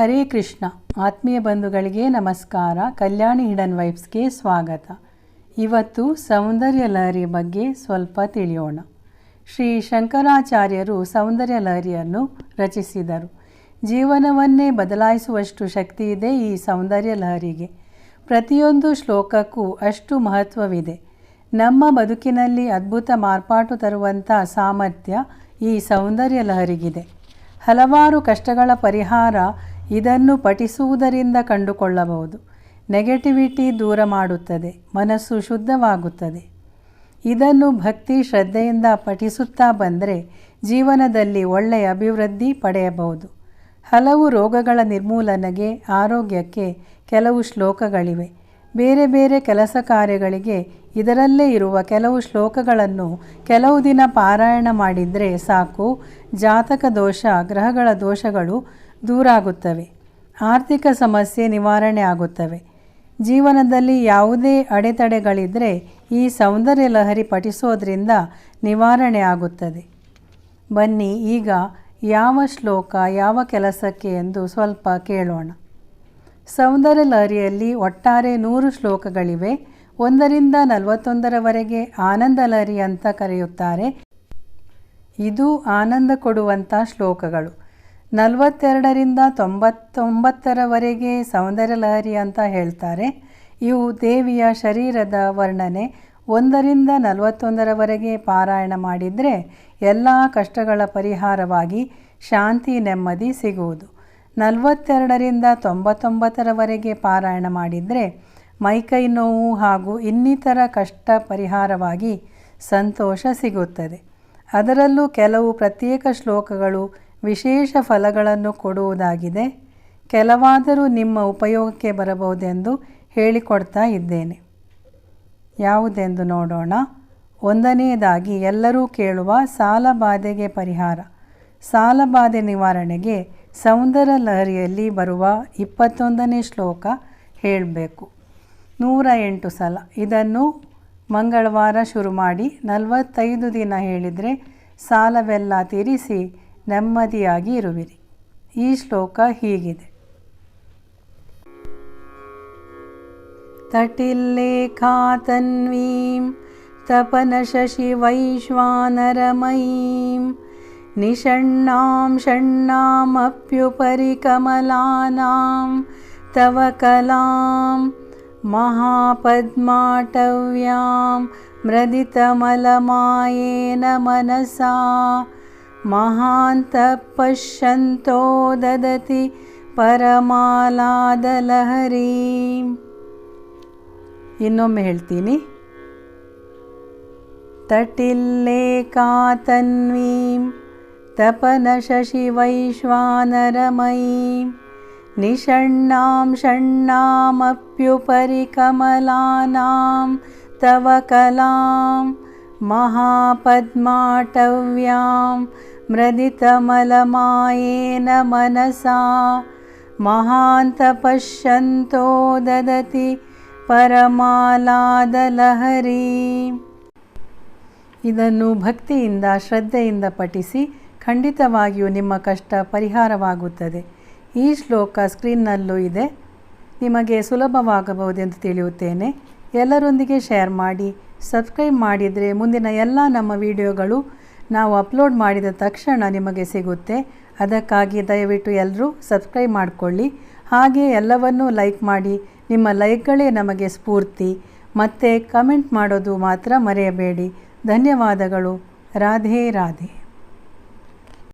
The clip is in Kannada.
ಹರೇ ಕೃಷ್ಣ. ಆತ್ಮೀಯ ಬಂಧುಗಳಿಗೆ ನಮಸ್ಕಾರ. ಕಲ್ಯಾಣಿ ಹಿಡನ್ ವೈಫ್ಸ್ಗೆ ಸ್ವಾಗತ. ಇವತ್ತು ಸೌಂದರ್ಯ ಲಹರಿ ಬಗ್ಗೆ ಸ್ವಲ್ಪ ತಿಳಿಯೋಣ. ಶ್ರೀ ಶಂಕರಾಚಾರ್ಯರು ಸೌಂದರ್ಯ ಲಹರಿಯನ್ನು ರಚಿಸಿದರು. ಜೀವನವನ್ನೇ ಬದಲಾಯಿಸುವಷ್ಟು ಶಕ್ತಿ ಇದೆ ಈ ಸೌಂದರ್ಯ ಲಹರಿಗೆ. ಪ್ರತಿಯೊಂದು ಶ್ಲೋಕಕ್ಕೂ ಅಷ್ಟು ಮಹತ್ವವಿದೆ. ನಮ್ಮ ಬದುಕಿನಲ್ಲಿ ಅದ್ಭುತ ಮಾರ್ಪಾಟು ತರುವಂಥ ಸಾಮರ್ಥ್ಯ ಈ ಸೌಂದರ್ಯ ಲಹರಿಗಿದೆ. ಹಲವಾರು ಕಷ್ಟಗಳ ಪರಿಹಾರ ಇದನ್ನು ಪಠಿಸುವುದರಿಂದ ಕಂಡುಕೊಳ್ಳಬಹುದು. ನೆಗೆಟಿವಿಟಿ ದೂರ ಮಾಡುತ್ತದೆ, ಮನಸ್ಸು ಶುದ್ಧವಾಗುತ್ತದೆ. ಇದನ್ನು ಭಕ್ತಿ ಶ್ರದ್ಧೆಯಿಂದ ಪಠಿಸುತ್ತಾ ಬಂದರೆ ಜೀವನದಲ್ಲಿ ಒಳ್ಳೆಯ ಅಭಿವೃದ್ಧಿ ಪಡೆಯಬಹುದು. ಹಲವು ರೋಗಗಳ ನಿರ್ಮೂಲನೆಗೆ, ಆರೋಗ್ಯಕ್ಕೆ ಕೆಲವು ಶ್ಲೋಕಗಳಿವೆ. ಬೇರೆ ಬೇರೆ ಕೆಲಸ ಕಾರ್ಯಗಳಿಗೆ ಇದರಲ್ಲೇ ಇರುವ ಕೆಲವು ಶ್ಲೋಕಗಳನ್ನು ಕೆಲವು ದಿನ ಪಾರಾಯಣ ಮಾಡಿದರೆ ಸಾಕು. ಜಾತಕ ದೋಷ, ಗ್ರಹಗಳ ದೋಷಗಳು ದೂರಾಗುತ್ತವೆ. ಆರ್ಥಿಕ ಸಮಸ್ಯೆ ನಿವಾರಣೆ ಆಗುತ್ತವೆ. ಜೀವನದಲ್ಲಿ ಯಾವುದೇ ಅಡೆತಡೆಗಳಿದ್ದರೆ ಈ ಸೌಂದರ್ಯ ಲಹರಿ ಪಠಿಸೋದ್ರಿಂದ ನಿವಾರಣೆ ಆಗುತ್ತದೆ. ಬನ್ನಿ, ಈಗ ಯಾವ ಶ್ಲೋಕ, ಯಾವ ಕೆಲಸಕ್ಕೆ ಎಂದು ಸ್ವಲ್ಪ ಕೇಳೋಣ. ಸೌಂದರ್ಯ ಲಹರಿಯಲ್ಲಿ ಒಟ್ಟಾರೆ ನೂರು ಶ್ಲೋಕಗಳಿವೆ. ಒಂದರಿಂದ ನಲವತ್ತೊಂದರವರೆಗೆ ಆನಂದ ಲಹರಿ ಅಂತ ಕರೆಯುತ್ತಾರೆ. ಇದು ಆನಂದ ಕೊಡುವಂಥ ಶ್ಲೋಕಗಳು. ನಲವತ್ತೆರಡರಿಂದ ತೊಂಬತ್ತೊಂಬತ್ತರವರೆಗೆ ಸೌಂದರ್ಯ ಲಹರಿ ಅಂತ ಹೇಳ್ತಾರೆ. ಇವು ದೇವಿಯ ಶರೀರದ ವರ್ಣನೆ. ಒಂದರಿಂದ ನಲವತ್ತೊಂದರವರೆಗೆ ಪಾರಾಯಣ ಮಾಡಿದರೆ ಎಲ್ಲ ಕಷ್ಟಗಳ ಪರಿಹಾರವಾಗಿ ಶಾಂತಿ, ನೆಮ್ಮದಿ ಸಿಗುವುದು. ನಲವತ್ತೆರಡರಿಂದ ತೊಂಬತ್ತೊಂಬತ್ತರವರೆಗೆ ಪಾರಾಯಣ ಮಾಡಿದರೆ ಮೈಕೈ ನೋವು ಹಾಗೂ ಇನ್ನಿತರ ಕಷ್ಟ ಪರಿಹಾರವಾಗಿ ಸಂತೋಷ ಸಿಗುತ್ತದೆ. ಅದರಲ್ಲೂ ಕೆಲವು ಪ್ರತ್ಯೇಕ ಶ್ಲೋಕಗಳು ವಿಶೇಷ ಫಲಗಳನ್ನು ಕೊಡುವುದಾಗಿದೆ. ಕೆಲವಾದರೂ ನಿಮ್ಮ ಉಪಯೋಗಕ್ಕೆ ಬರಬಹುದೆಂದು ಹೇಳಿಕೊಡ್ತಾ ಇದ್ದೇನೆ. ಯಾವುದೆಂದು ನೋಡೋಣ. ಒಂದನೆಯದಾಗಿ, ಎಲ್ಲರೂ ಕೇಳುವ ಸಾಲಬಾಧೆಗೆ ಪರಿಹಾರ. ಸಾಲಬಾಧೆ ನಿವಾರಣೆಗೆ ಸೌಂದರ್ಯ ಲಹರಿಯಲ್ಲಿ ಬರುವ ಇಪ್ಪತ್ತೊಂದನೇ ಶ್ಲೋಕ ಹೇಳಬೇಕು. ನೂರ ಎಂಟು ಸಲ. ಇದನ್ನು ಮಂಗಳವಾರ ಶುರು ಮಾಡಿ ನಲವತ್ತೈದು ದಿನ ಹೇಳಿದರೆ ಸಾಲವೆಲ್ಲ ತೀರಿಸಿ ನೆಮ್ಮದಿಯಾಗಿ ಇರುವಿರಿ ಈ ಶ್ಲೋಕ ಹೀಗಿದೆ ತಟಿಲ್ಲೇಖಾತನ್ವೀಂ तपनशशिवैश्वानरमयीं निषण्णां षण्णामप्युपरि कमलानां तव कलां महापद्माटव्यां मृदितमलमायेन मनसा महान्तः पश्यन्तो ददति परमालादलहरीम् ಇನ್ನೊಮ್ಮೆ ಹೇಳ್ತೀನಿ तटिल्लेकातन्वीं तपनशशिवैश्वानरमयीं निषण्णां षण्णामप्युपरि कमलानां तव कलां महापद्माटव्यां मृदितमलमायेन मनसा महान्तपश्यन्तो ददति ಪರಮಾಲಾದಲಹರಿ ಇದನ್ನು ಭಕ್ತಿಯಿಂದ ಶ್ರದ್ಧೆಯಿಂದ ಪಠಿಸಿ ಖಂಡಿತವಾಗಿಯೂ ನಿಮ್ಮ ಕಷ್ಟ ಪರಿಹಾರವಾಗುತ್ತದೆ ಈ ಶ್ಲೋಕ ಸ್ಕ್ರೀನ್ನಲ್ಲೂ ಇದೆ ನಿಮಗೆ ಸುಲಭವಾಗಬಹುದೆಂದು ತಿಳಿಯುತ್ತೇನೆ ಎಲ್ಲರೊಂದಿಗೆ ಶೇರ್ ಮಾಡಿ ಸಬ್ಸ್ಕ್ರೈಬ್ ಮಾಡಿದರೆ ಮುಂದಿನ ಎಲ್ಲ ನಮ್ಮ ವಿಡಿಯೋಗಳು ನಾವು ಅಪ್ಲೋಡ್ ಮಾಡಿದ ತಕ್ಷಣ ನಿಮಗೆ ಸಿಗುತ್ತೆ. ಅದಕ್ಕಾಗಿ ದಯವಿಟ್ಟು ಎಲ್ಲರೂ ಸಬ್ಸ್ಕ್ರೈಬ್ ಮಾಡಿಕೊಳ್ಳಿ. ಹಾಗೆ ಎಲ್ಲವನ್ನೂ ಲೈಕ್ ಮಾಡಿ. ನಿಮ್ಮ ಲೈಕ್ಗಳೇ ನಮಗೆ ಸ್ಫೂರ್ತಿ. ಮತ್ತು ಕಮೆಂಟ್ ಮಾಡೋದು ಮಾತ್ರ ಮರೆಯಬೇಡಿ. ಧನ್ಯವಾದಗಳು. ರಾಧೆ ರಾಧೆ.